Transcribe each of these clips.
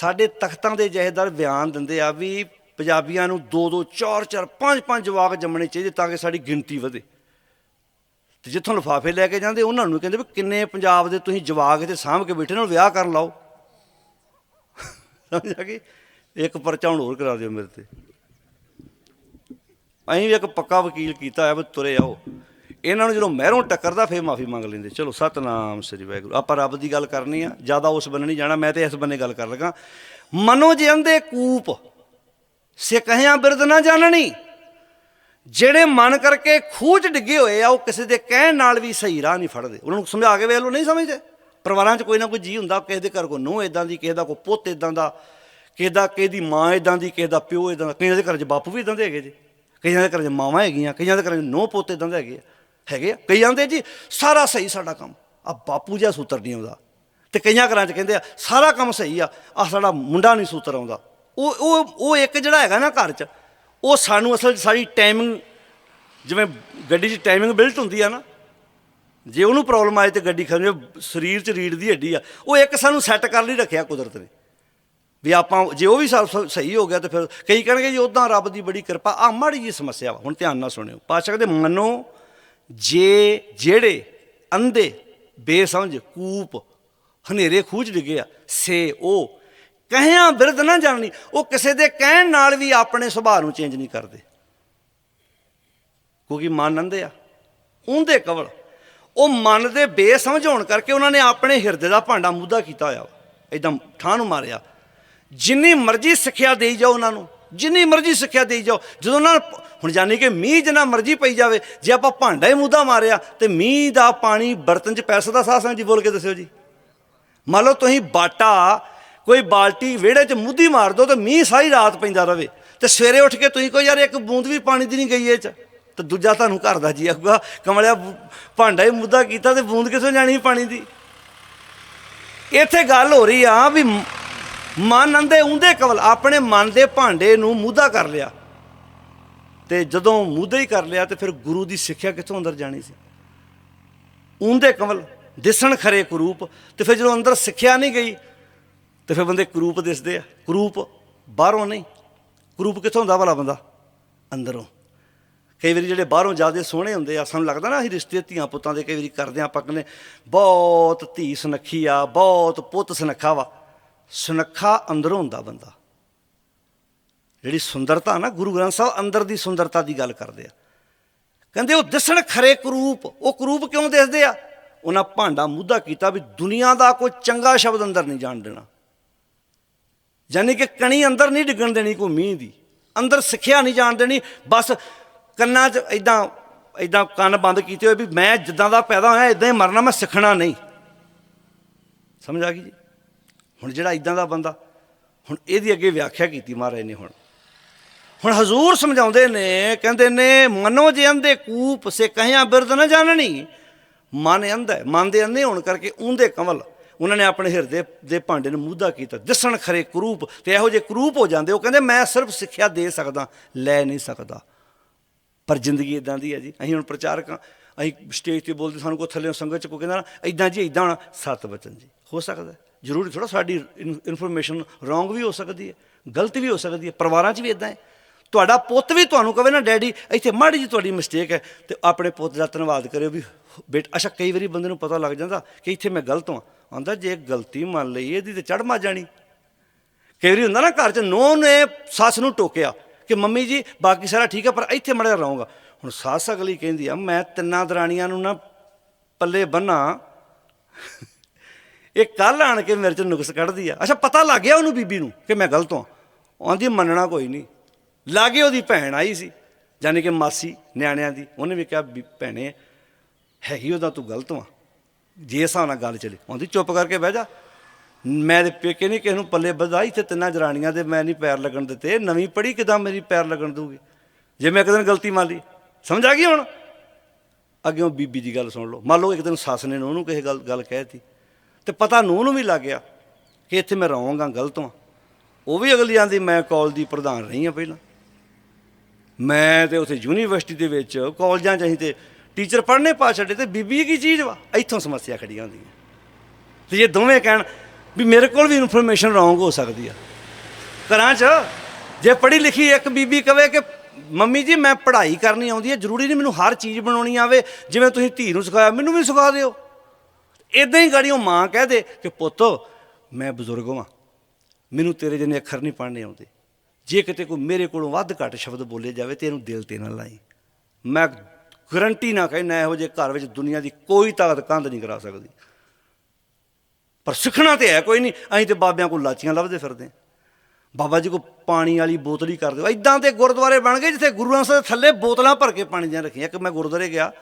ਸਾਡੇ ਤਖਤਾਂ ਦੇ ਜਹੇਦਾਰ ਬਿਆਨ ਦਿੰਦੇ ਆ ਵੀ ਪੰਜਾਬੀਆਂ ਨੂੰ ਦੋ ਦੋ, ਚਾਰ ਚਾਰ, ਪੰਜ ਪੰਜ ਜਵਾਕ ਜੰਮਣੇ ਚਾਹੀਦੇ ਤਾਂ ਕਿ ਸਾਡੀ ਗਿਣਤੀ ਵਧੇ। ਤੇ ਜਿੱਥੋਂ ਲਿਫਾਫੇ ਲੈ ਕੇ ਜਾਂਦੇ, ਉਹਨਾਂ ਨੂੰ ਕਹਿੰਦੇ ਵੀ ਕਿੰਨੇ ਪੰਜਾਬ ਦੇ ਤੁਸੀਂ ਜਵਾਕ ਤੇ ਸਾਂਭ ਕੇ ਬੈਠੇ ਨਾਲ ਵਿਆਹ ਕਰਨ ਲਾਓ। ਸਮਝ ਆ ਗਈ? ਇੱਕ ਪਰਚਾ ਹੁਣ ਹੋਰ ਕਰਾ ਦਿਓ ਮੇਰੇ ਤੇ। ਅਸੀਂ ਵੀ ਇੱਕ ਪੱਕਾ ਵਕੀਲ ਕੀਤਾ ਹੋਇਆ ਵੀ ਤੁਰੇ ਆਓ। ਇਹਨਾਂ ਨੂੰ ਜਦੋਂ ਮਹਿਰੋਂ ਟੱਕਰਦਾ, ਫੇਰ ਮਾਫੀ ਮੰਗ ਲੈਂਦੇ। ਚਲੋ, ਸਤਨਾਮ ਸ੍ਰੀ ਵਾਹਿਗੁਰੂ। ਆਪਾਂ ਰੱਬ ਦੀ ਗੱਲ ਕਰਨੀ ਆ, ਜ਼ਿਆਦਾ ਉਸ ਬੰਨੇ ਨਹੀਂ ਜਾਣਾ, ਮੈਂ ਤੇ ਇਸ ਬੰਨੇ ਗੱਲ ਕਰ ਲਗਾ। ਮਨੋ ਜੇ ਕੂਪ ਸੇ ਕਹਿਆਂ ਬਿਰਦ ਨਾ ਜਾਣਨੀ। ਜਿਹੜੇ ਮਨ ਕਰਕੇ ਖੂਹ 'ਚ ਡਿੱਗੇ ਹੋਏ ਆ, ਉਹ ਕਿਸੇ ਦੇ ਕਹਿਣ ਨਾਲ ਵੀ ਸਹੀ ਰਾਹ ਨਹੀਂ ਫੜਦੇ। ਉਹਨਾਂ ਨੂੰ ਸਮਝਾ ਕੇ ਵੇਖ ਲਓ, ਨਹੀਂ ਸਮਝਦੇ? ਪਰਿਵਾਰਾਂ 'ਚ ਕੋਈ ਨਾ ਕੋਈ ਜੀ ਹੁੰਦਾ, ਕਿਸੇ ਦੇ ਘਰ ਕੋ ਨੂੰਹ ਇਦਾਂ ਦੀ, ਕਿਸੇ ਦਾ ਕੋ ਪੁੱਤ ਇਦਾਂ ਦਾ, ਕਿਸੇ ਦਾ, ਕਿਸੇ ਦੀ ਮਾਂ ਇਦਾਂ ਦੀ, ਕਿਸੇ ਦਾ ਪਿਓ ਇਦਾਂ ਦਾ। ਕਈਆਂ ਦੇ ਘਰ 'ਚ ਬਾਪੂ ਵੀ ਇਦਾਂ ਦੇ ਹੈਗੇ ਜੀ। ਕਈਆਂ ਦੇ ਘਰ 'ਚ ਮਾਵਾਂ ਹੈਗੀਆਂ, ਕਈਆਂ ਦੇ ਘਰ 'ਚ ਨੂੰਹ ਪੁੱਤ ਇਦਾਂ ਦੇ ਹੈਗੇ ਆ। ਹੈਗੇ ਆ। ਕਈ ਆਂਦੇ ਜੀ, ਸਾਰਾ ਸਹੀ ਸਾਡਾ ਕੰਮ। ਆ ਬਾਪੂ ਜਿਹਾ ਸੂਤਰ ਨਹੀਂ ਆਉਂਦਾ। ਤੇ ਕਈਆਂ ਘਰਾਂ 'ਚ ਕਹਿੰਦੇ ਆ, ਸਾਰਾ ਕੰਮ ਸਹੀ ਆ ਆ ਸਾਡਾ ਮੁੰਡਾ ਨਹੀਂ ਸੂਤਰ ਆਉਂਦਾ। ਉਹ ਉਹ ਉਹ ਇੱਕ ਜਿਹੜਾ ਹੈਗਾ ਨਾ ਘਰ 'ਚ, ਉਹ ਸਾਨੂੰ ਅਸਲ 'ਚ ਸਾਡੀ ਟਾਈਮਿੰਗ ਜਿਵੇਂ ਗੱਡੀ 'ਚ ਟਾਈਮਿੰਗ ਬਿਲਟ ਹੁੰਦੀ ਆ ਨਾ, ਜੇ ਉਹਨੂੰ ਪ੍ਰੋਬਲਮ ਆਏ ਤੇ ਗੱਡੀ ਖੜੇ ਸਰੀਰ 'ਚ ਰੀੜ ਦੀ ਹੱਡੀ ਆ, ਉਹ ਇੱਕ ਸਾਨੂੰ ਸੈੱਟ ਕਰ ਲਈ ਰੱਖਿਆ ਕੁਦਰਤ ਨੇ। ਵੀ ਆਪਾਂ ਜੇ ਉਹ ਵੀ ਸਾ- ਸ- ਸਹੀ ਹੋ ਗਿਆ ਤੇ ਫਿਰ ਕਈ ਕਹਿਣਗੇ ਜੀ ਉਦਾਂ ਰੱਬ ਦੀ ਬੜੀ ਕਿਰਪਾ, ਆ ਮਾੜੀ ਜੀ ਸਮੱਸਿਆ ਵਾ, ਹੁਣ ਧਿਆਨ ਨਾਲ ਸੁਣਿਓ। ਪਾਸ਼ਾ ਦੇ ਮੰਨੋ ਜੇ ਜਿਹੜੇ ਅੰਧੇ, ਬੇਸਮਝ, ਕੂਪ, ਹਨੇਰੇ ਖੂਜ ਡਿੱਗੇ ਆ, ਸੇ ਉਹ ਕਹਿਆਂ ਬਿਰਧ ਨਾ ਜਾਣਨੀ, ਉਹ ਕਿਸੇ ਦੇ ਕਹਿਣ ਨਾਲ ਵੀ ਆਪਣੇ ਸੁਭਾਅ ਨੂੰ ਚੇਂਜ ਨਹੀਂ ਕਰਦੇ। ਕਿਉਂਕਿ ਮਨ ਅੰਧੇ ਆ, ਉਹਦੇ ਕਵਲ। ਉਹ ਮਨ ਦੇ ਬੇਸਮਝ ਹੋਣ ਕਰਕੇ ਉਹਨਾਂ ਨੇ ਆਪਣੇ ਹਿਰਦੇ ਦਾ ਭਾਂਡਾ ਮੁੱਦਾ ਕੀਤਾ ਹੋਇਆ ਇਦਾਂ ਠਾਹ ਨੂੰ ਮਾਰਿਆ। ਜਿੰਨੀ ਮਰਜ਼ੀ ਸਿੱਖਿਆ ਦੇਈ ਜਾਓ ਉਹਨਾਂ ਨੂੰ ਜਿੰਨੀ ਮਰਜ਼ੀ ਸਿੱਖਿਆ ਦੇਈ ਜਾਓ। ਜਦੋਂ ਉਹਨਾਂ ਨੂੰ ਹੁਣ ਜਾਨੀ ਕਿ ਮੀਂਹ ਜਿੰਨਾ ਮਰਜ਼ੀ ਪਈ ਜਾਵੇ, ਜੇ ਆਪਾਂ ਭਾਂਡਾ ਹੀ ਮੁੱਦਾ ਮਾਰਿਆ, ਤੇ ਮੀਂਹ ਦਾ ਪਾਣੀ ਬਰਤਨ 'ਚ ਪੈ ਸਕਦਾ ਸਾਸਾਂ ਜੀ, ਬੋਲ ਕੇ ਦੱਸਿਓ ਜੀ। ਮੰਨ ਲਓ ਤੁਸੀਂ ਬਾਟਾ, ਕੋਈ ਬਾਲਟੀ ਵਿਹੜੇ 'ਚ ਮੁੱਦੀ ਮਾਰ ਦੋ, ਤੇ ਮੀਂਹ ਸਾਰੀ ਰਾਤ ਪੈਂਦਾ ਰਵੇ। ਤੇ ਸਵੇਰੇ ਉੱਠ ਕੇ ਤੁਸੀਂ ਕਹੋ ਯਾਰ ਇੱਕ ਬੂੰਦ ਵੀ ਪਾਣੀ ਦੀ ਨਹੀਂ ਗਈ ਇਹ 'ਚ। ਤੇ ਦੂਜਾ ਤੁਹਾਨੂੰ ਘਰ ਦਾ ਜੀ ਆਊਗਾ, ਕਮਲਿਆ ਭਾਂਡਾ ਹੀ ਮੁੱਦਾ ਕੀਤਾ ਤੇ ਬੂੰਦ ਕਿੱਥੋਂ ਜਾਣੀ ਪਾਣੀ ਦੀ? ਇੱਥੇ ਗੱਲ ਹੋ ਰਹੀ ਆ ਵੀ ਮਨ ਅੰਦੇ ਉਂਦੇ ਕਵਲ, ਆਪਣੇ ਮਨ ਦੇ ਭਾਂਡੇ ਨੂੰ ਮੁੱਦਾ ਕਰ ਲਿਆ। ਤੇ ਜਦੋਂ ਮੂਧਾ ਹੀ ਕਰ ਲਿਆ, ਤੇ ਫਿਰ ਗੁਰੂ ਦੀ ਸਿੱਖਿਆ ਕਿੱਥੋਂ ਅੰਦਰ ਜਾਣੀ ਸੀ? ਉਂਦੇ ਕਵਲ, ਦਿਸਣ ਖਰੇ ਕਰੂਪ, ਤੇ ਫਿਰ ਜਦੋਂ ਅੰਦਰ ਸਿੱਖਿਆ ਨਹੀਂ ਗਈ, ਤੇ ਫਿਰ ਬੰਦੇ ਕਰੂਪ ਦਿਸਦੇ ਆ। ਕਰੂਪ ਬਾਹਰੋਂ ਨਹੀਂ, ਕਰੂਪ ਕਿੱਥੋਂ ਹੁੰਦਾ ਭਲਾ ਬੰਦਾ? ਅੰਦਰੋਂ। ਕਈ ਵਾਰੀ ਜਿਹੜੇ ਬਾਹਰੋਂ ਜ਼ਿਆਦਾ ਸੋਹਣੇ ਹੁੰਦੇ ਆ, ਸਾਨੂੰ ਲੱਗਦਾ ਨਾ ਅਸੀਂ ਰਿਸ਼ਤੇ ਧੀਆਂ ਪੁੱਤਾਂ ਦੇ ਕਈ ਵਾਰੀ ਕਰਦੇ ਆ, ਆਪਾਂ ਕਹਿੰਦੇ, ਬਹੁਤ ਧੀ ਸੁਨੱਖੀ ਆ, ਬਹੁਤ ਪੁੱਤ ਸੁਨੱਖਾ ਵਾ। ਸੁਨੱਖਾ ਅੰਦਰੋਂ ਹੁੰਦਾ ਬੰਦਾ। ਜਿਹੜੀ ਸੁੰਦਰਤਾ ਨਾ, ਗੁਰੂ ਗ੍ਰੰਥ ਸਾਹਿਬ ਅੰਦਰ ਦੀ ਸੁੰਦਰਤਾ ਦੀ ਗੱਲ ਕਰਦੇ ਆ। ਕਹਿੰਦੇ ਉਹ ਦਿਸਣ ਖਰੇ ਕਰੂਪ, ਉਹ ਕਰੂਪ ਕਿਉਂ ਦਿਸਦੇ ਆ? ਉਹਨਾਂ ਭਾਂਡਾ ਮੁੱਦਾ ਕੀਤਾ ਵੀ ਦੁਨੀਆ ਦਾ ਕੋਈ ਚੰਗਾ ਸ਼ਬਦ ਅੰਦਰ ਨਹੀਂ ਜਾਣ ਦੇਣਾ। ਯਾਨੀ ਕਿ ਕਣੀ ਅੰਦਰ ਨਹੀਂ ਡਿੱਗਣ ਦੇਣੀ ਕੋਈ ਮੀਂਹ ਦੀ। ਅੰਦਰ ਸਿੱਖਿਆ ਨਹੀਂ ਜਾਣ ਦੇਣੀ, ਬਸ ਕੰਨਾਂ 'ਚ ਇਦਾਂ ਇਦਾਂ ਕੰਨ ਬੰਦ ਕੀਤੇ ਹੋਏ ਵੀ ਮੈਂ ਜਿੱਦਾਂ ਦਾ ਪੈਦਾ ਹੋਇਆ ਇਦਾਂ ਹੀ ਮਰਨਾ, ਮੈਂ ਸਿੱਖਣਾ ਨਹੀਂ। ਸਮਝ ਆ ਗਈ ਜੀ? ਹੁਣ ਜਿਹੜਾ ਇਦਾਂ ਦਾ ਬੰਦਾ, ਹੁਣ ਇਹਦੀ ਅੱਗੇ ਵਿਆਖਿਆ ਕੀਤੀ ਮਹਾਰਾਜ ਨੇ ਹੁਣ। ਹੁਣ ਹਜ਼ੂਰ ਸਮਝਾਉਂਦੇ ਨੇ, ਕਹਿੰਦੇ ਨੇ, ਮਨੋ ਜੇ ਅੰਦੇ ਕੂਪ, ਸੇ ਕਹਿਆਂ ਬਿਰਦ ਨਾ ਜਾਣਨੀ। ਮਨ ਅੰਧਾ ਮਨ ਦੇ ਅੰਨੇ ਹੋਣ ਕਰਕੇ ਉਹਦੇ ਕਮਲ ਉਹਨਾਂ ਨੇ ਆਪਣੇ ਹਿਰਦੇ ਦੇ ਭਾਂਡੇ ਨੂੰ ਮੂਧਾ ਕੀਤਾ। ਦਿਸਣ ਖਰੇ ਕਰੂਪ, ਤੇ ਇਹੋ ਜਿਹੇ ਕਰੂਪ ਹੋ ਜਾਂਦੇ, ਉਹ ਕਹਿੰਦੇ, ਮੈਂ ਸਿਰਫ ਸਿੱਖਿਆ ਦੇ ਸਕਦਾ, ਲੈ ਨਹੀਂ ਸਕਦਾ। ਪਰ ਜ਼ਿੰਦਗੀ ਇਦਾਂ ਦੀ ਹੈ ਜੀ। ਅਸੀਂ ਹੁਣ ਪ੍ਰਚਾਰਕ ਅਸੀਂ ਸਟੇਜ ਤੇ ਬੋਲਦੇ, ਸਾਨੂੰ ਕੋਈ ਥੱਲੇ ਸੰਗਤ ਚ ਕੋਈ ਕਹਿੰਦਾ ਨਾ ਇਦਾਂ ਜੀ ਇਦਾਂ ਹੋਣਾ ਸਤ ਬਚਨ ਜੀ। ਹੋ ਸਕਦਾ ਜ਼ਰੂਰੀ ਥੋੜਾ ਸਾਡੀ ਇਨਫੋਰਮੇਸ਼ਨ ਰੋਂਗ ਵੀ ਹੋ ਸਕਦੀ ਹੈ, ਗਲਤ ਵੀ ਹੋ ਸਕਦੀ ਹੈ, ਪਰਿਵਾਰਾਂ 'ਚ ਵੀ ਇਦਾਂ ਹੈ। ਤੁਹਾਡਾ ਪੁੱਤ ਵੀ ਤੁਹਾਨੂੰ ਕਵੇ ਨਾ, ਡੈਡੀ, ਇੱਥੇ ਮਾੜੀ ਜੀ ਤੁਹਾਡੀ ਮਿਸਟੇਕ ਹੈ, ਤੇ ਆਪਣੇ ਪੁੱਤ ਦਾ ਧੰਨਵਾਦ ਕਰਿਓ ਵੀ, ਬੇਟ, ਅੱਛਾ, ਕਈ ਵਾਰੀ ਬੰਦੇ ਨੂੰ ਪਤਾ ਲੱਗ ਜਾਂਦਾ ਕਿ ਇੱਥੇ ਮੈਂ ਗਲਤ ਹਾਂ। ਆਂਦਾ ਜੇ ਗਲਤੀ ਮੰਨ ਲਈ, ਇਹਦੀ ਤੇ ਚੜ ਮਾ ਜਾਣੀ ਕਈ ਵਾਰੀ ਹੁੰਦਾ ਨਾ ਘਰ 'ਚ, ਨੂੰਹ ਨੇ ਸੱਸ ਨੂੰ ਟੋਕਿਆ ਕਿ, ਮੰਮੀ ਜੀ, ਬਾਕੀ ਸਾਰਾ ਠੀਕ ਹੈ, ਪਰ ਇੱਥੇ ਮੜਿਆ ਰਹੂੰਗਾ। ਹੁਣ ਸੱਸ ਅਗਲੀ ਕਹਿੰਦੀ ਆ, ਮੈਂ ਤਿੰਨਾਂ ਦਰਾਣੀਆਂ ਨੂੰ ਨਾ ਪੱਲੇ ਬੰਨਾ ਇਹ ਕੱਲ ਆਣ ਕੇ ਮੇਰੇ ਚ ਨੁਕਸ ਕੱਢਦੀ ਆ। ਅੱਛਾ, ਪਤਾ ਲੱਗ ਗਿਆ ਉਹਨੂੰ ਬੀਬੀ ਨੂੰ ਕਿ ਮੈਂ ਗਲਤ ਹਾਂ। ਉਹ ਆਂਦੀ, ਮੰਨਣਾ ਕੋਈ ਨਹੀਂ। ਲਾਗੇ ਉਹਦੀ ਭੈਣ ਆਈ ਸੀ ਯਾਨੀ ਕਿ ਮਾਸੀ ਨਿਆਣਿਆਂ ਦੀ। ਉਹਨੇ ਵੀ ਕਿਹਾ, ਵੀ ਭੈਣੇ ਹੈਗੀ ਉਹਦਾ ਤੂੰ ਗਲਤ ਵਾਂ। ਜੇ ਹਿਸਾਬ ਨਾਲ ਗੱਲ ਚੱਲੀ। ਆਂਦੀ, ਚੁੱਪ ਕਰਕੇ ਬਹਿ ਜਾ। ਮੈਂ ਤੇ ਪੇਕੇ ਨਹੀਂ ਕਿਸੇ ਨੂੰ ਪੱਲੇ ਵਧਾਈ ਤੇ ਤਿੰਨਾਂ ਜਰਾਣੀਆਂ ਦੇ ਮੈਂ ਨਹੀਂ ਪੈਰ ਲੱਗਣ ਦਿੱਤੇ। ਨਵੀਂ ਪੜੀ ਕਿਦਾਂ ਮੇਰੀ ਪੈਰ ਲੱਗਣ ਦੂਗੀ ਜੇ ਮੈਂ ਇੱਕ ਦਿਨ ਗਲਤੀ ਮੰਨ ਲਈ। ਸਮਝ ਆ ਗਈ ਹੁਣ? ਅੱਗੇੋਂ ਬੀਬੀ ਦੀ ਗੱਲ ਸੁਣ ਲਓ। ਮੰਨ ਲਓ ਇੱਕ ਦਿਨ ਸੱਸ ਨੇ ਉਹਨੂੰ ਕਿਸੇ ਗੱਲ ਗੱਲ ਕਹਿਤੀ ਤੇ ਪਤਾ ਨੂੰ ਨੂੰ ਵੀ ਲੱਗ ਗਿਆ ਕਿ ਇੱਥੇ ਮੈਂ ਰਹਾਂਗਾ, ਗਲਤ ਹਾਂ ਉਹ ਵੀ ਅਗਲੀ ਆਂਦੀ, ਮੈਂ ਕਾਲਜ ਦੀ ਪ੍ਰਧਾਨ ਰਹੀ ਹਾਂ ਪਹਿਲਾਂ। ਮੈਂ ਤੇ ਉੱਥੇ ਯੂਨੀਵਰਸਿਟੀ ਦੇ ਵਿੱਚ ਕਾਲਜਾਂ 'ਚ ਅਸੀਂ ਤੇ ਟੀਚਰ ਪੜ੍ਹਨੇ ਪਾ ਛੱਡੇ ਤੇ ਬੀਬੀ ਕੀ ਚੀਜ਼ ਵਾ? ਇੱਥੋਂ ਸਮੱਸਿਆ ਖੜੀਆਂ ਹੁੰਦੀਆਂ। ਤੇ ਜੇ ਦੋਵੇਂ ਕਹਿਣ ਵੀ ਮੇਰੇ ਕੋਲ ਵੀ ਇਨਫੋਰਮੇਸ਼ਨ ਰੋਂਗ ਹੋ ਸਕਦੀ ਆ। ਘਰਾਂ 'ਚ ਜੇ ਪੜ੍ਹੀ ਲਿਖੀ ਇੱਕ ਬੀਬੀ ਕਵੇ ਕਿ, ਮੰਮੀ ਜੀ, ਮੈਂ ਪੜ੍ਹਾਈ ਕਰਨੀ ਆਉਂਦੀ ਹੈ ਜ਼ਰੂਰੀ ਨਹੀਂ ਮੈਨੂੰ ਹਰ ਚੀਜ਼ ਬਣਾਉਣੀ ਆਵੇ, ਜਿਵੇਂ ਤੁਸੀਂ ਧੀ ਨੂੰ ਸਿਖਾਇਆ, ਮੈਨੂੰ ਵੀ ਸਿਖਾ ਦਿਓ। ਇਦਾਂ ਹੀ ਗਾੜੀਓ ਮਾਂ ਕਹਿ ਦੇ ਕਿ ਪੁੱਤੋ, ਮੈਂ ਬਜ਼ੁਰਗ ਹਾਂ, ਮੈਨੂੰ ਤੇਰੇ ਜਿੰਨੇ ਅੱਖਰ ਨਹੀਂ ਪੜ੍ਹਨੇ ਆਉਂਦੇ। ਜੇ ਕਿਤੇ ਕੋਈ ਮੇਰੇ ਕੋਲੋਂ ਵੱਧ ਘੱਟ ਸ਼ਬਦ ਬੋਲੇ ਜਾਵੇ ਤੇ ਇਹਨੂੰ ਦਿਲ ਤੇ ਨਾ ਲਾਈ। ਮੈਂ ਗਰੰਟੀ ਨਾ ਕਹਿਣਾ ਇਹੋ ਜਿਹੇ ਘਰ ਵਿੱਚ ਦੁਨੀਆ ਦੀ ਕੋਈ ਤਾਕਤ ਕੰਧ ਨਹੀਂ ਕਰਾ ਸਕਦੀ। ਪਰ ਸਿੱਖਣਾ ਤੇ ਹੈ ਕੋਈ ਨਹੀਂ, ਅਸੀਂ ਤੇ ਬਾਬਿਆਂ ਕੋਲ ਲਾਚੀਆਂ ਲੱਭਦੇ ਫਿਰਦੇ ਬਾਬਾ ਜੀ ਕੋ ਪਾਣੀ ਵਾਲੀ ਬੋਤਲ ਹੀ ਕਰ ਦਿਓ। ਇਦਾਂ ਤੇ ਗੁਰਦੁਆਰੇ ਬਣ ਗਏ ਜਿੱਥੇ ਗੁਰੂਆਂ ਸਾਹਿਬ ਥੱਲੇ ਬੋਤਲਾਂ ਭਰ ਕੇ ਪਾਣੀ ਦੀਆਂ ਰੱਖੀਆਂ। ਕਿ ਮੈਂ ਗੁਰਦੁਆਰੇ ਗਿਆ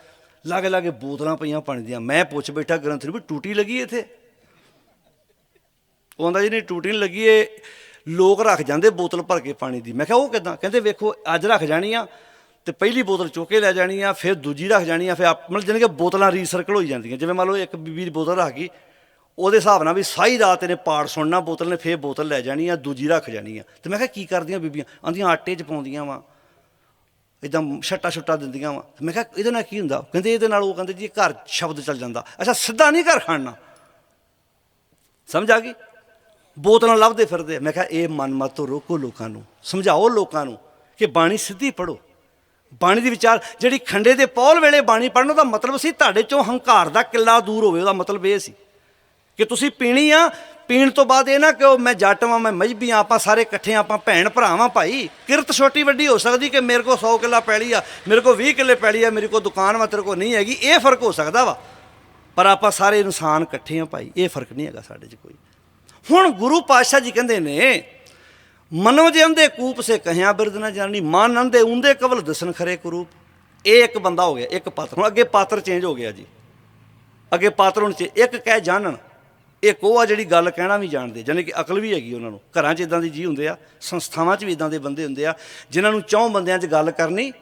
ਲਾਗੇ ਲਾਗੇ ਬੋਤਲਾਂ ਪਈਆਂ ਪਾਣੀ ਦੀਆਂ ਮੈਂ ਪੁੱਛ ਬੈਠਾ, ਗ੍ਰੰਥ ਨੂੰ ਵੀ ਟੂਟੀ ਲੱਗੀ ਇੱਥੇ? ਉਹ ਆਂਦਾ ਜੀ, ਨਹੀਂ, ਟੂਟੀ ਨਹੀਂ ਲੱਗੀ, ਇਹ ਲੋਕ ਰੱਖ ਜਾਂਦੇ ਬੋਤਲ ਭਰ ਕੇ ਪਾਣੀ ਦੀ। ਮੈਂ ਕਿਹਾ, ਉਹ ਕਿਦਾਂ? ਕਹਿੰਦੇ, ਵੇਖੋ, ਅੱਜ ਰੱਖ ਜਾਣੀ ਆ ਤੇ ਪਹਿਲੀ ਬੋਤਲ ਚੁੱਕ ਕੇ ਲੈ ਜਾਣੀ ਆ, ਫਿਰ ਦੂਜੀ ਰੱਖ ਜਾਣੀ ਆ, ਫਿਰ ਆਪ- ਮਤਲਬ ਜਾਣੀ ਕਿ ਬੋਤਲਾਂ ਰੀਸਰਕਲ ਹੋਈ ਜਾਂਦੀਆਂ। ਜਿਵੇਂ ਮੰਨ ਲਓ, ਇੱਕ ਬੀਬੀ ਦੀ ਬੋਤਲ ਰੱਖ ਗਈ, ਉਹਦੇ ਹਿਸਾਬ ਨਾਲ ਵੀ ਸਾਰੀ ਰਾਤ ਇਹਨੇ ਪਾੜ ਸੁਣਨਾ ਬੋਤਲ ਨੇ, ਫੇਰ ਬੋਤਲ ਲੈ ਜਾਣੀ ਆ, ਦੂਜੀ ਰੱਖ ਜਾਣੀ ਆ। ਤੇ ਮੈਂ ਕਿਹਾ, ਕੀ ਕਰਦੀਆਂ ਬੀਬੀਆਂ? ਆਂਦੀਆਂ, ਆਟੇ 'ਚ ਪਾਉਂਦੀਆਂ ਵਾ। ਇਦਾਂ ਛੱਟਾ ਛੁੱਟਾ ਦਿੰਦੀਆਂ ਵਾ। ਮੈਂ ਕਿਹਾ, ਇਹਦੇ ਨਾਲ ਕੀ ਹੁੰਦਾ? ਕਹਿੰਦੇ, ਇਹਦੇ ਨਾਲ ਉਹ ਕਹਿੰਦੇ ਜੀ ਘਰ ਸ਼ਬਦ ਚੱਲ ਜਾਂਦਾ। ਅੱਛਾ, ਸਿੱਧਾ ਨਹੀਂ ਘਰ ਖਾਣਾ ਸਮਝ ਆ ਗਈ? ਬੋਤਲਾਂ ਲੱਭਦੇ ਫਿਰਦੇ ਮੈਂ ਕਿਹਾ, ਇਹ ਮਨ ਮਤ ਤੋਂ ਰੋਕੋ ਲੋਕਾਂ ਨੂੰ। ਸਮਝਾਓ ਲੋਕਾਂ ਨੂੰ ਕਿ ਬਾਣੀ ਸਿੱਧੀ ਪੜੋ ਬਾਣੀ ਦੀ ਵਿਚਾਰ, ਜਿਹੜੀ ਖੰਡੇ ਦੇ ਪੌਲ ਵੇਲੇ ਬਾਣੀ ਪੜਨ ਦਾ ਮਤਲਬ ਸੀ, ਤੁਹਾਡੇ ਚੋਂ ਹੰਕਾਰ ਦਾ ਕਿੱਲਾ ਦੂਰ ਹੋਵੇ, ਉਹਦਾ ਮਤਲਬ ਇਹ ਸੀ। ਕਿ ਤੁਸੀਂ ਪੀਣੀ ਆ, ਪੀਣ ਤੋਂ ਬਾਅਦ ਇਹ ਨਾ ਕਿ ਉਹ ਮੈਂ ਜੱਟ ਵਾਂ, ਮੈਂ ਮਜਬੀ ਆ, ਆਪਾਂ ਸਾਰੇ ਇਕੱਠੇ ਆਪਾਂ ਭੈਣ ਭਰਾਵਾਂ ਭਾਈ। ਕਿਰਤ ਛੋਟੀ ਵੱਡੀ ਹੋ ਸਕਦੀ ਕਿ ਮੇਰੇ ਕੋਲ 100 ਕਿੱਲਾ ਪੈਲੀ ਆ, ਮੇਰੇ ਕੋਲ 20 ਕਿੱਲੇ ਪੈਲੀ ਆ, ਮੇਰੇ ਕੋਲ ਦੁਕਾਨ ਵਾ, ਤੇਰੇ ਕੋਲ ਨਹੀਂ ਹੈਗੀ, ਇਹ ਫ਼ਰਕ ਹੋ ਸਕਦਾ ਵਾ। ਪਰ ਆਪਾਂ ਸਾਰੇ ਇਨਸਾਨ ਇਕੱਠੇ ਆ ਭਾਈ, ਇਹ ਫ਼ਰਕ ਨਹੀਂ ਹੈਗਾ ਸਾਡੇ 'ਚ ਕੋਈ। ਹੁਣ ਗੁਰੂ ਪਾਤਸ਼ਾਹ ਜੀ ਕਹਿੰਦੇ ਨੇ, ਮਨੋ ਜੇ ਅੰਦੇ ਕੂਪ ਸੇ ਕਹਿਆ ਬਿਰਦ ਨਾ ਜਾਣੀ, ਮਨ ਅੰਦੇ ਉਂਦੇ ਕਵਲ ਦਸਨ ਖਰੇ ਕਰੂਪ। ਇਹ ਇੱਕ ਬੰਦਾ ਹੋ ਗਿਆ, ਇੱਕ ਪਾਤਰ। ਹੁਣ ਅੱਗੇ ਪਾਤਰ ਚੇਂਜ ਹੋ ਗਿਆ ਜੀ। ਅੱਗੇ ਪਾਤਰ ਹੁਣ ਚ, ਇੱਕ ਕਹਿ ਜਾਣਨ। ਇੱਕ ਉਹ ਆ ਜਿਹੜੀ ਗੱਲ ਕਹਿਣਾ ਵੀ ਜਾਣਦੇ ਜਾਨੀ ਕਿ ਅਕਲ ਵੀ ਹੈਗੀ ਉਹਨਾਂ ਨੂੰ। ਘਰਾਂ 'ਚ ਇਦਾਂ ਦੇ ਜੀ ਹੁੰਦੇ ਆ, ਸੰਸਥਾਵਾਂ 'ਚ ਵੀ ਇਦਾਂ ਦੇ ਬੰਦੇ ਹੁੰਦੇ ਆ, ਜਿਨ੍ਹਾਂ ਨੂੰ ਚੌਂ ਬੰਦਿਆਂ 'ਚ ਗੱਲ ਕਰਨੀ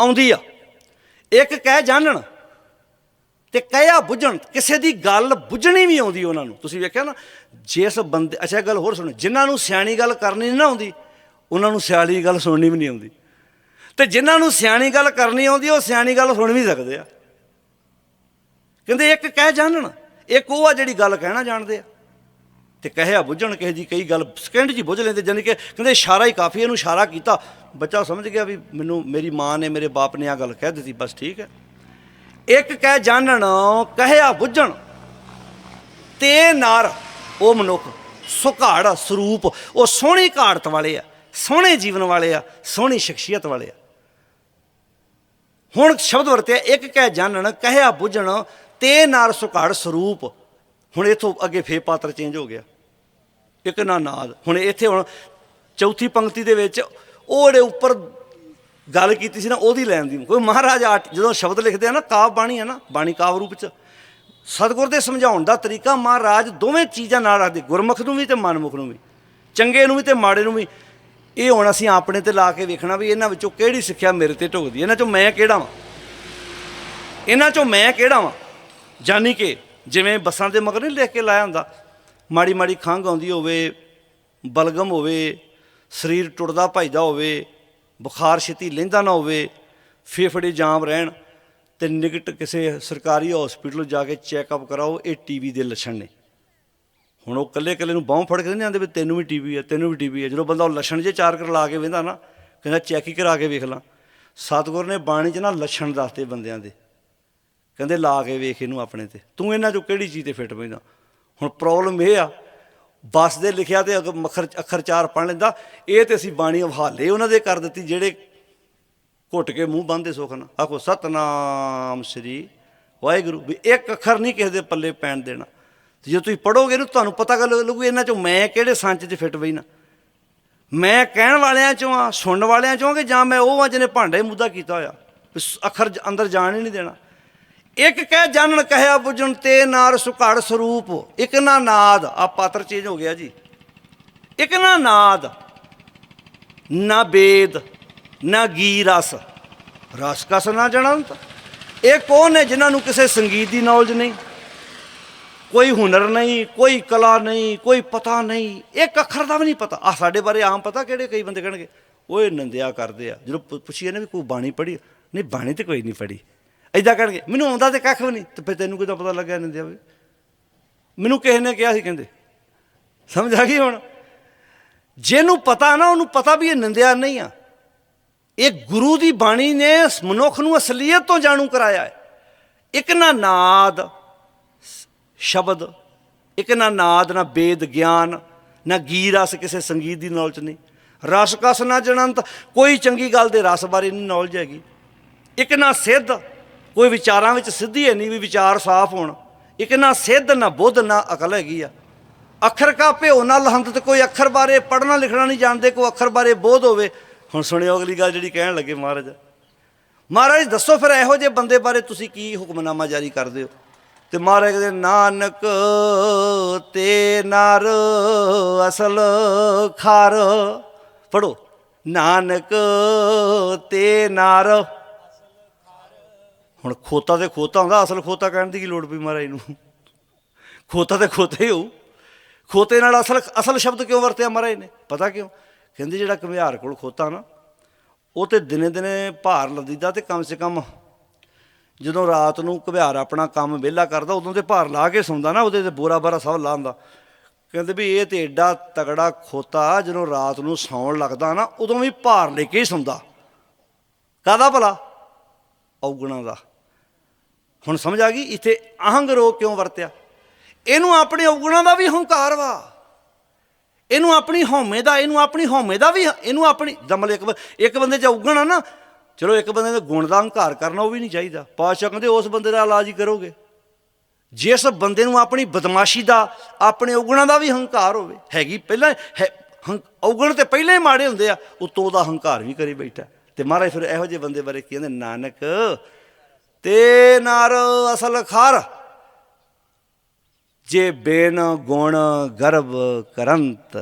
ਆਉਂਦੀ ਆ। ਇੱਕ ਕਹਿ ਜਾਣਨ ਤੇ ਕਹਿਆ ਬੁੱਝਣ, ਕਿਸੇ ਦੀ ਗੱਲ ਬੁੱਝਣੀ ਵੀ ਆਉਂਦੀ ਉਹਨਾਂ ਨੂੰ। ਤੁਸੀਂ ਵੇਖਿਆ ਨਾ, ਜਿਸ ਬੰਦੇ, ਅੱਛਾ ਗੱਲ ਹੋਰ ਸੁਣੋ, ਜਿਨ੍ਹਾਂ ਨੂੰ ਸਿਆਣੀ ਗੱਲ ਕਰਨੀ ਨਹੀਂ ਨਾ ਆਉਂਦੀ, ਉਹਨਾਂ ਨੂੰ ਸਿਆਣੀ ਗੱਲ ਸੁਣਨੀ ਵੀ ਨਹੀਂ ਆਉਂਦੀ। ਤੇ ਜਿਨ੍ਹਾਂ ਨੂੰ ਸਿਆਣੀ ਗੱਲ ਕਰਨੀ ਆਉਂਦੀ, ਉਹ ਸਿਆਣੀ ਗੱਲ ਸੁਣ ਵੀ ਸਕਦੇ ਆ। ਕਹਿੰਦੇ ਇੱਕ ਕਹਿ ਜਾਣਨ ਇੱਕ ਉਹ ਆ ਜਿਹੜੀ ਗੱਲ ਕਹਿਣਾ ਜਾਣਦੇ ਆ। ਤੇ ਕਹਿਆ ਬੁੱਝਣ ਕਿਸੇ ਦੀ ਕਈ ਗੱਲ ਸਕਿੰਟ 'ਚ ਹੀ ਬੁੱਝ ਲੈਂਦੇ ਜਾਨੀ ਕਿ ਕਹਿੰਦੇ ਇਸ਼ਾਰਾ ਹੀ ਕਾਫੀ ਇਹਨੂੰ ਇਸ਼ਾਰਾ ਕੀਤਾ। ਬੱਚਾ ਸਮਝ ਗਿਆ ਵੀ ਮੈਨੂੰ, ਮੇਰੀ ਮਾਂ ਨੇ ਮੇਰੇ ਬਾਪ ਨੇ ਆ ਗੱਲ ਕਹਿ ਦਿੱਤੀ, ਬਸ ਠੀਕ ਹੈ। ਇੱਕ ਕਹਿ ਜਾਣਨ ਕਹਿਆ ਬੁੱਝਣ, ਤੇ ਨਾਰ, ਉਹ ਮਨੁੱਖ ਸੁਘਾੜ ਸਰੂਪ, ਉਹ ਸੋਹਣੀ ਘਾੜਤ ਵਾਲੇ ਆ, ਸੋਹਣੇ ਜੀਵਨ ਵਾਲੇ ਆ, ਸੋਹਣੀ ਸ਼ਖਸੀਅਤ ਵਾਲੇ ਆ। ਹੁਣ ਸ਼ਬਦ ਵਰਤਿਆ, ਇੱਕ ਕਹਿ ਜਾਣਨ ਕਹਿਆ ਬੁੱਝਣ ਤੇ ਨਾਰ ਸੁਘਾੜ ਸਰੂਪ। ਹੁਣ ਇਥੋਂ ਅੱਗੇ ਫੇ ਪਾਤਰ ਚੇਂਜ ਹੋ ਗਿਆ। ਇੱਕ ਨਾ ਨਾਦ ਹੁਣ ਇੱਥੇ ਹੁਣ ਚੌਥੀ ਪੰਕਤੀ ਦੇ ਵਿੱਚ ਉਹ ਜਿਹੜੇ ਉੱਪਰ ਗੱਲ ਕੀਤੀ ਸੀ ਨਾ, ਉਹਦੀ ਲੈਣ ਦੀ। ਕੋਈ ਮਹਾਰਾਜ ਆਟ ਜਦੋਂ ਸ਼ਬਦ ਲਿਖਦੇ ਆ ਨਾ, ਕਾਵ ਬਾਣੀ ਹੈ ਨਾ, ਬਾਣੀ ਕਾਵ ਰੂਪ ਚ। ਸਤਿਗੁਰ ਦੇ ਸਮਝਾਉਣ ਦਾ ਤਰੀਕਾ ਮਹਾਰਾਜ ਦੋਵੇਂ ਚੀਜ਼ਾਂ ਨਾਲ ਰੱਖਦੇ। ਗੁਰਮੁਖ ਨੂੰ ਵੀ ਤੇ ਮਨਮੁਖ ਨੂੰ ਵੀ। ਚੰਗੇ ਨੂੰ ਵੀ ਤੇ ਮਾੜੇ ਨੂੰ ਵੀ। ਇਹ ਹੁਣ ਅਸੀਂ ਆਪਣੇ ਤੇ ਲਾ ਕੇ ਵੇਖਣਾ ਵੀ ਇਹਨਾਂ ਵਿੱਚੋਂ ਕਿਹੜੀ ਸਿੱਖਿਆ ਮੇਰੇ ਤੇ ਢੁਕਦੀ ਇਹਨਾਂ ਚੋਂ ਮੈਂ ਕਿਹੜਾ ਵਾਂ? ਇਹਨਾਂ ਚੋਂ ਮੈਂ ਕਿਹੜਾ ਵਾਂ? ਜਾਨੀ ਕਿ ਜਿਵੇਂ ਬੱਸਾਂ ਦੇ ਮਗਰ ਨਹੀਂ ਲਿਖ ਕੇ ਲਾਇਆ ਹੁੰਦਾ, ਮਾੜੀ ਮਾੜੀ ਖੰਘ ਆਉਂਦੀ ਹੋਵੇ, ਬਲਗਮ ਹੋਵੇ, ਸਰੀਰ ਟੁੱਟਦਾ ਭਜਦਾ ਹੋਵੇ, ਬੁਖਾਰ ਛੇਤੀ ਲੈਂਦਾ ਨਾ ਹੋਵੇ, ਫੇਫੜੇ ਜਾਮ ਰਹਿਣ, ਤੇ ਨਿਕਟ ਕਿਸੇ ਸਰਕਾਰੀ ਹਸਪੀਟਲ ਜਾ ਕੇ ਚੈੱਕਅਪ ਕਰਾਓ, ਇਹ ਟੀਵੀ ਦੇ ਲੱਛਣ ਨੇ। ਹੁਣ ਉਹ ਕੱਲੇ ਕੱਲੇ ਨੂੰ ਬਾਹੋਂ ਫੜ ਕੇ ਨਹੀਂ ਆਂਦੇ ਵੀ ਤੈਨੂੰ ਵੀ ਟੀਵੀ ਹੈ ਤੈਨੂੰ ਵੀ ਟੀਵੀ ਹੈ ਜਦੋਂ ਬੰਦਾ ਉਹ ਲੱਛਣ ਜੇ ਚਾਰ ਕਰ ਲਾ ਕੇ ਵੇਂਦਾ ਨਾ, ਕਹਿੰਦਾ ਚੈੱਕ ਹੀ ਕਰਾ ਕੇ ਵੇਖ ਲਾਂ। ਸਤਿਗੁਰ ਨੇ ਬਾਣੀ 'ਚ ਨਾ ਲੱਛਣ ਦੱਸਦੇ ਬੰਦਿਆਂ ਦੇ। ਕਹਿੰਦੇ ਲਾ ਕੇ ਵੇਖ ਇਹਨੂੰ ਆਪਣੇ ਤੇ। ਤੂੰ ਇਹਨਾਂ ਚੋਂ ਕਿਹੜੀ ਚੀਜ਼ ਤੇ ਫਿੱਟ ਬੈਂਦਾ ਹੁਣ ਪ੍ਰੋਬਲਮ ਇਹ ਆ, ਬਸ ਦੇ ਲਿਖਿਆ ਤੇ ਅਗਰ ਮੱਖਰ ਅੱਖਰ ਚਾਰ ਪੜ ਲੈਂਦਾ, ਇਹ ਤੇ ਅਸੀਂ ਬਾਣੀ ਹਵਾਲੇ ਉਹਨਾਂ ਦੇ ਕਰ ਦਿੱਤੀ ਜਿਹੜੇ ਘੁੱਟ ਕੇ ਮੂੰਹ ਬੰਦੇ ਸੁਖ ਨਾ ਆਖੋ, ਸਤਨਾਮ ਸ੍ਰੀ ਵਾਹਿਗੁਰੂ, ਵੀ ਇੱਕ ਅੱਖਰ ਨਹੀਂ ਕਿਸੇ ਦੇ ਪੱਲੇ ਪੈਣ ਦੇਣਾ। ਤੇ ਜੇ ਤੁਸੀਂ ਪੜੋਗੇ ਨੂੰ ਤੁਹਾਨੂੰ ਪਤਾ ਗੱਲ ਲੱਗੂ ਇਹਨਾਂ ਚੋਂ ਮੈਂ ਕਿਹੜੇ ਸੰਚ 'ਚ ਫਿੱਟ ਬਈ ਨਾ। ਮੈਂ ਕਹਿਣ ਵਾਲਿਆਂ ਚੋਂ ਆ, ਸੁਣਨ ਵਾਲਿਆਂ ਚੋਂ ਕਿ ਜਾਂ ਮੈਂ ਉਹ ਆ ਜਿਹਨੇ ਭਾਂਡੇ ਮੁੱਦਾ ਕੀਤਾ ਹੋਇਆ। ਵੀ ਸ- ਅੱਖਰ ਅੰਦਰ ਜਾਣ ਹੀ ਨਹੀਂ ਦੇਣਾ। ਇੱਕ ਕਹਿ ਜਾਣਨ ਕਹਿਆ ਬੁਝਣ ਤੇ ਨਾਰ ਸੁਘੜ ਸਰੂਪ। ਇੱਕ ਨਾ ਨਾਦ। ਆ ਪਾਤਰ ਚੇਂਜ ਹੋ ਗਿਆ ਜੀ। ਇੱਕ ਨਾ ਨਾਦ। ਨਾ ਬੇਦ, ਨਾ ਗੀ ਰਸ। ਰਸ ਕਸ ਨਾ ਜਣੰਤ। ਇਹ ਕੌਣ ਨੇ ਜਿਨ੍ਹਾਂ ਨੂੰ ਕਿਸੇ ਸੰਗੀਤ ਦੀ ਨੌਲੇਜ ਨਹੀਂ? ਕੋਈ ਹੁਨਰ ਨਹੀਂ, ਕੋਈ ਕਲਾ ਨਹੀਂ, ਕੋਈ ਪਤਾ ਨਹੀਂ। ਇੱਕ ਅੱਖਰ ਦਾ ਵੀ ਨਹੀਂ ਪਤਾ। ਆ ਸਾਡੇ ਬਾਰੇ ਆਮ ਪਤਾ ਕਿਹੜੇ ਕਈ ਬੰਦੇ ਕਹਿਣਗੇ, ਓਏ ਨੰਦਿਆ ਕਰਦੇ ਆ। ਜਦੋਂ ਪੁੱਛੀਏ ਨਾ ਵੀ ਕੋਈ ਬਾਣੀ ਪੜ੍ਹੀ ਨਹੀਂ, ਬਾਣੀ ਤੇ ਕੋਈ ਨਹੀਂ ਪੜ੍ਹੀ। ਐਦਾਂ ਕਹਿਣਗੇ, ਮੈਨੂੰ ਆਉਂਦਾ ਤੇ ਕੱਖ ਵੀ ਨਹੀਂ। ਤੇ ਫਿਰ ਤੈਨੂੰ ਕਿਦਾਂ ਪਤਾ ਲੱਗਿਆ ਨੰਦਿਆ ਵੀ? ਮੈਨੂੰ ਕਿਸੇ ਨੇ ਕਿਹਾ ਸੀ ਕਹਿੰਦੇ। ਸਮਝ ਆ ਗਈ ਹੁਣ? ਜਿਹਨੂੰ ਪਤਾ ਨਾ, ਉਹਨੂੰ ਪਤਾ ਵੀ ਇਹ ਨਿੰਦਿਆ ਨਹੀਂ ਆ। ਇਹ ਗੁਰੂ ਦੀ ਬਾਣੀ ਨੇ ਮਨੁੱਖ ਨੂੰ ਅਸਲੀਅਤ ਤੋਂ ਜਾਣੂ ਕਰਾਇਆ ਹੈ। ਇੱਕ ਨਾ ਨਾਦ ਸ਼ਬਦ, ਇੱਕ ਨਾ ਨਾਦ, ਨਾ ਬੇਦ ਗਿਆਨ, ਨਾ ਗੀ ਰਸ ਕਿਸੇ ਸੰਗੀਤ ਦੀ ਨੌਲੇਜ ਨਹੀਂ। ਰਸ ਕਸ ਨਾ ਜਨੰਤ ਕੋਈ ਚੰਗੀ ਗੱਲ ਦੇ ਰਸ ਬਾਰੇ ਨਹੀਂ ਨੌਲੇਜ ਹੈਗੀ। ਇੱਕ ਨਾ ਸਿੱਧ ਕੋਈ ਵਿਚਾਰਾਂ ਵਿੱਚ ਸਿੱਧੀ ਹੈ ਨਹੀਂ ਵੀ ਵਿਚਾਰ ਸਾਫ਼ ਹੋਣ। ਇੱਕ ਨਾ ਸਿੱਧ, ਨਾ ਬੁੱਧ, ਨਾ ਅਕਲ ਹੈਗੀ ਆ। ਅੱਖਰ ਕਾ ਭਿਓ ਨਾ ਲਹੰਦ ਤੇ ਕੋਈ ਅੱਖਰ ਬਾਰੇ ਪੜ੍ਹਨਾ ਲਿਖਣਾ ਨਹੀਂ ਜਾਣਦੇ, ਕੋਈ ਅੱਖਰ ਬਾਰੇ ਬੋਧ ਹੋਵੇ। ਹੁਣ ਸੁਣਿਓ ਅਗਲੀ ਗੱਲ ਜਿਹੜੀ ਕਹਿਣ ਲੱਗੇ ਮਹਾਰਾਜ। ਮਹਾਰਾਜ, ਦੱਸੋ ਫਿਰ ਇਹੋ ਜਿਹੇ ਬੰਦੇ ਬਾਰੇ ਤੁਸੀਂ ਕੀ ਹੁਕਮਨਾਮਾ ਜਾਰੀ ਕਰਦੇ ਹੋ? ਤੇ ਮਹਾਰਾਜ ਕਹਿੰਦੇ, ਨਾਨਕ ਤੇ ਨਰ ਅਸਲ ਖਾਰ। ਪੜੋ ਨਾਨਕ ਤੇ ਨਰ ਹੁਣ ਖੋਤਾ ਤੇ ਖੋਤਾ ਹੁੰਦਾ, ਅਸਲ ਖੋਤਾ ਕਹਿਣ ਦੀ ਕੀ ਲੋੜ ਪਈ ਮਹਾਰਾਜ ਨੂੰ? ਖੋਤਾ ਤੇ ਖੋਤਾ ਹੀ ਹੋਊ। ਖੋਤੇ ਨਾਲ ਅਸਲ ਅਸਲ ਸ਼ਬਦ ਕਿਉਂ ਵਰਤਿਆ ਮਹਾਰਾਜ ਨੇ? ਪਤਾ ਕਿਉਂ? ਕਹਿੰਦੇ ਜਿਹੜਾ ਘੁਮਿਆਰ ਕੋਲ ਖੋਤਾ ਨਾ, ਉਹ ਤੇ ਦਿਨੇ ਦਿਨੇ ਭਾਰ ਲੱਦੀਦਾ ਤੇ ਕਮ ਸੇ ਕਮ ਜਦੋਂ ਰਾਤ ਨੂੰ ਘੁਮਿਆਰ ਆਪਣਾ ਕੰਮ ਵਿਹਲਾ ਕਰਦਾ, ਉਦੋਂ ਤੇ ਭਾਰ ਲਾ ਕੇ ਸੌਂਦਾ ਨਾ, ਉਹਦੇ ਤੇ ਬੋਰਾ ਬਾਰਾ ਸਭ ਲਾਉਂਦਾ। ਕਹਿੰਦੇ ਵੀ ਇਹ ਤੇ ਏਡਾ ਤਗੜਾ ਖੋਤਾ ਜਦੋਂ ਰਾਤ ਨੂੰ ਸੌਣ ਲੱਗਦਾ ਨਾ, ਉਦੋਂ ਵੀ ਭਾਰ ਲੈ ਕੇ ਹੀ ਸੌਂਦਾ। ਕਾਹਦਾ ਭਲਾ? ਔਗਣਾ ਦਾ। ਹੁਣ ਸਮਝ ਆ ਗਈ? ਇੱਥੇ ਅਹੰਗ ਰੋਗ ਕਿਉਂ ਵਰਤਿਆ? ਇਹਨੂੰ ਆਪਣੇ ਔਗਣਾ ਦਾ ਵੀ ਹੰਕਾਰ ਵਾ। ਇਹਨੂੰ ਆਪਣੀ ਹਉਮੈ ਦਾ, ਇਹਨੂੰ ਆਪਣੀ ਹਉਮੈ ਦਾ ਵੀ, ਇਹਨੂੰ ਆਪਣੀ ਦਮਲ ਇੱਕ ਬ- ਇੱਕ ਬੰਦੇ 'ਚ ਔਗਣ ਆ ਨਾ, ਚਲੋ ਇੱਕ ਬੰਦੇ ਦੇ ਗੁਣ ਦਾ ਹੰਕਾਰ ਕਰਨਾ ਉਹ ਵੀ ਨਹੀਂ ਚਾਹੀਦਾ। ਪਾਤਸ਼ਾਹ ਕਹਿੰਦੇ, ਉਸ ਬੰਦੇ ਦਾ ਇਲਾਜ ਹੀ ਕਰੋਗੇ। ਜਿਸ ਬੰਦੇ ਨੂੰ ਆਪਣੀ ਬਦਮਾਸ਼ੀ ਦਾ, ਆਪਣੇ ਔਗਣਾ ਦਾ ਵੀ ਹੰਕਾਰ ਹੋਵੇ, ਹੈਗੀ ਪਹਿਲਾਂ ਹੈ, ਹੰ- ਔਗਣ ਤੇ ਪਹਿਲਾਂ ਹੀ ਮਾੜੇ ਹੁੰਦੇ ਆ, ਉਤੋਂ ਦਾ ਹੰਕਾਰ ਵੀ ਕਰੀ ਬੈਠਾ। ਤੇ ਮਹਾਰਾਜ ਫਿਰ ਇਹੋ ਜਿਹੇ ਬੰਦੇ ਬਾਰੇ ਕਹਿੰਦੇ, ਨਾਨਕ ਤੇ ਨਰ ਅਸਲ ਖਾਰ। ਜੇ ਬੇਨ ਗੁਣ ਗਰਭ ਕਰੰਤ।